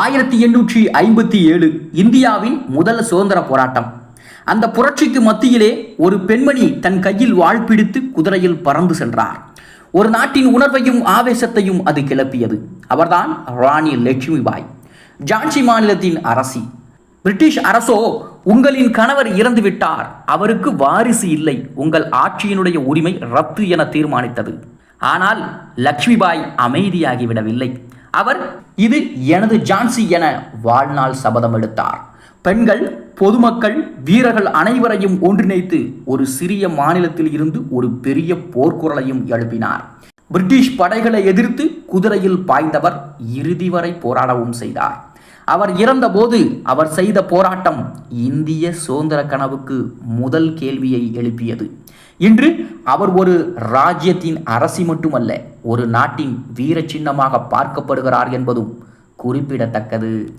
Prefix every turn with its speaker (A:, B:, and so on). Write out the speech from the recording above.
A: ஆயிரத்தி எண்ணூற்றி ஐம்பத்தி ஏழு இந்தியாவின் முதல் சுதந்திர போராட்டம். அந்த புரட்சிக்கு மத்தியிலே ஒரு பெண்மணி தன் கையில் வாழ் பிடித்து குதிரையில் பறந்து சென்றார். ஒரு நாட்டின் உணர்வையும் ஆவேசத்தையும் அது கிளப்பியது. அவர்தான் ராணி லட்சுமிபாய் ஜான்சி மாநிலத்தின் அரசி. பிரிட்டிஷ் அரசோ உங்களின் கணவர் இறந்து விட்டார். அவருக்கு வாரிசு இல்லை. உங்கள் ஆட்சியினுடைய உரிமை ரத்து என தீர்மானித்தது. ஆனால் லக்ஷ்மிபாய் அமைதியாகிவிடவில்லை அவர் இது எனது ஜான்சி என வாழ்நாள் சபதம் எடுத்தார். பெண்கள் பொதுமக்கள் வீரர்கள் அனைவரையும் ஒன்றிணைத்து ஒரு சிறிய மாநிலத்தில் இருந்து ஒரு பெரிய போர்க்குரலையும் எழுப்பினார். பிரிட்டிஷ் படைகளை எதிர்த்து குதிரையில் பாய்ந்தவர் இறுதி வரை போராடவும் செய்தார். அவர் இறந்தபோது அவர் செய்த போராட்டம் இந்திய சுதந்திர கனவுக்கு முதல் கேள்வியை எழுப்பியது. இன்று அவர் ஒரு ராஜ்யத்தின் அரசி மட்டுமல்ல ஒரு நாட்டின் வீர சின்னமாக பார்க்கப்படுகிறார் என்பதும் குறிப்பிடத்தக்கது.